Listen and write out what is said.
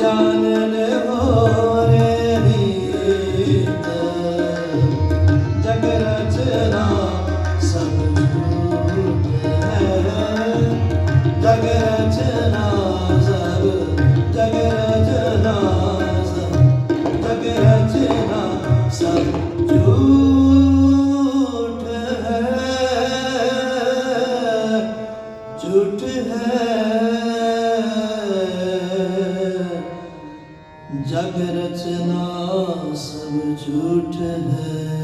canını var. जग रचना सब झूठ है